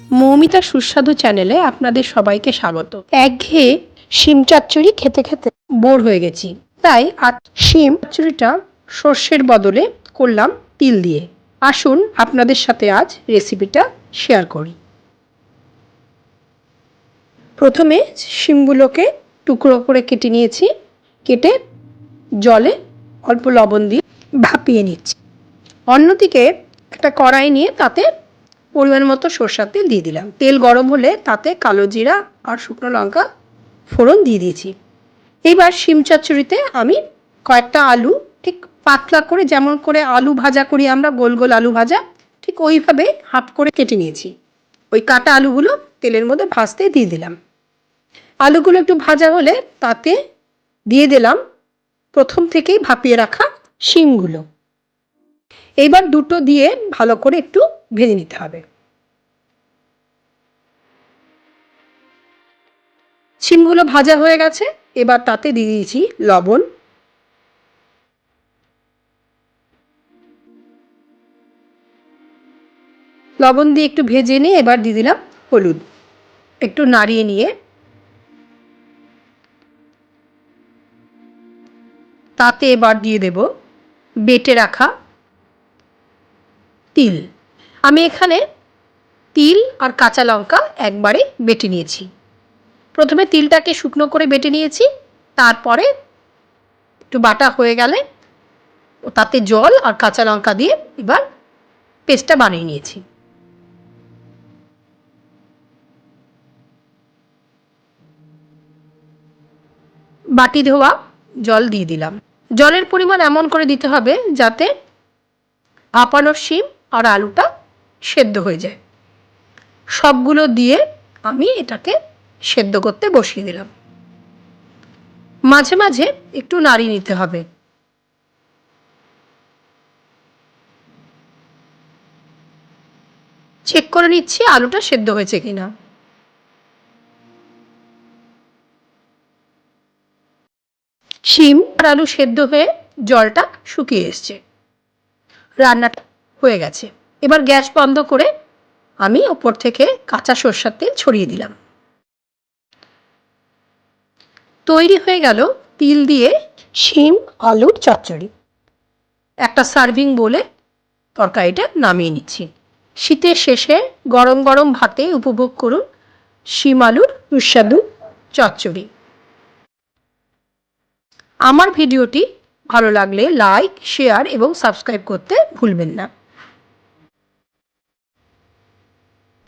মৌমিতা সুস্বাদু চ্যানেলে আপনাদের সবাইকে স্বাগত। একঘেয়ে শিম চচ্চড়ি খেতে খেতে বোর হয়ে গেছি। তাই আজ শিম চচ্চড়িটা সর্ষের বদলে করলাম তিল দিয়ে। আসুন আপনাদের সাথে আজ রেসিপিটা শেয়ার করি। প্রথমে শিমগুলোকে টুকরো করে কেটে নিয়েছি। কেটে জলে অল্প লবণ দিয়ে ভাপিয়ে নিচ্ছি। অন্যদিকে একটা কড়াই নিয়ে তাতে পরিমাণ মতো সরষার তেল দিয়ে দিলাম। তেল গরম হলে তাতে কালো জিরা আর শুকনো লঙ্কা ফোড়ন দিয়ে দিয়েছি। এবার শিম চচ্চড়িতে আমি কয়েকটা আলু, ঠিক পাতলা করে যেমন করে আলু ভাজা করি আমরা, গোল গোল আলু ভাজা, ঠিক ওইভাবে হাফ করে কেটে নিয়েছি। ওই কাটা আলুগুলো তেলের মধ্যে ভাজতে দিয়ে দিলাম। আলুগুলো একটু ভাজা হলে তাতে দিয়ে দিলাম প্রথম থেকেই ভাপিয়ে রাখা শিমগুলো। এইবার দুটো দিয়ে ভালো করে একটু ভেজে নিতে হবে। শিমগুলো ভাজা হয়ে গেছে, এবার তাতে দিয়ে দিয়েছি লবণ। লবণ দিয়ে একটু ভেজে নিয়ে এবার দিয়ে দিলাম হলুদ। একটু নাড়িয়ে নিয়ে। তাতে এবার দিয়ে দেব বেটে রাখা তিল। আমি এখানে তিল আর কাঁচা লঙ্কা একবারে বেটে নিয়েছি। প্রথমে তিলটাকে শুকনো করে বেটে নিয়েছি, তারপরে একটু বাটা হয়ে গেলে তাতে জল আর কাঁচা লঙ্কা দিয়ে এবার পেস্টটা বানিয়ে নিয়েছি। বাটি ধোয়া জল দিয়ে দিলাম। জলের পরিমাণ এমন করে দিতে হবে যাতে ভাপানো শিম আর আলুটা সেদ্ধ হয়ে যায়। সবগুলো দিয়ে আমি এটাকে সেদ্ধ করতে বসিয়ে দিলাম। মাঝে মাঝে একটু নাড়িয়ে নিতে হবে। চেক করে নিচ্ছি আলুটা সেদ্ধ হয়েছে কিনা। শিম আর আলু সেদ্ধ হয়ে জলটা শুকিয়ে এসছে। রান্নাটা হয়ে গেছে। এবার গ্যাস বন্ধ করে আমি ওপর থেকে কাঁচা সর্ষার তেল ছড়িয়ে দিলাম। তৈরি হয়ে গেল তিল দিয়ে শিম, আলুর চচ্চড়ি। একটা সার্ভিং বলে তরকারিটা নামিয়ে নিচ্ছি। শীতের শেষে গরম গরম ভাতে উপভোগ করুন শিম, আলুর সুস্বাদু চচ্চড়ি। আমার ভিডিওটি ভালো লাগলে লাইক, শেয়ার এবং সাবস্ক্রাইব করতে ভুলবেন না।